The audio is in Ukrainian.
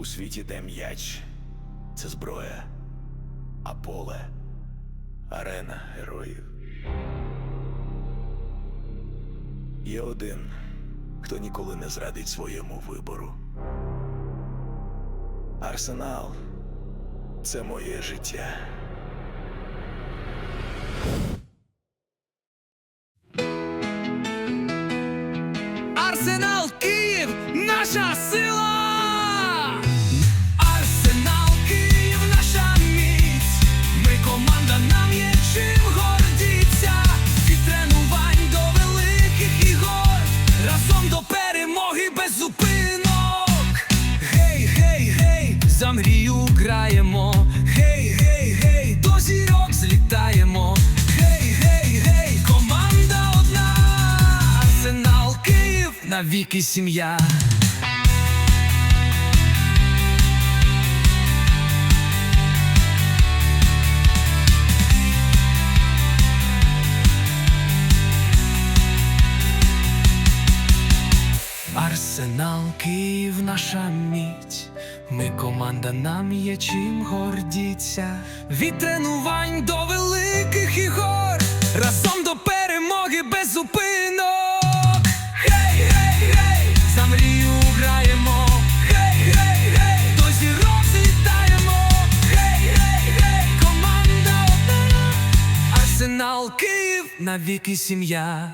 У світі, де м'яч це зброя, а поле арена героїв. Є один, хто ніколи не зрадить своєму вибору. Арсенал це моє життя. Арсенал Київ наша сила! Мрію граємо. Гей, гей, гей, до зірок злітаємо. Гей, гей, гей, команда одна. Арсенал Київ навіки сім'я. Арсенал Київ наша міць. Ми команда, нам є чим гордіться. Від тренувань до великих ігор. Разом до перемоги без зупинок. Гей, гей, гей, за мрію граємо. Гей, гей, гей, до зірок злітаємо. Гей, гей, гей, команда одна. Арсенал Київ навіки сім'я.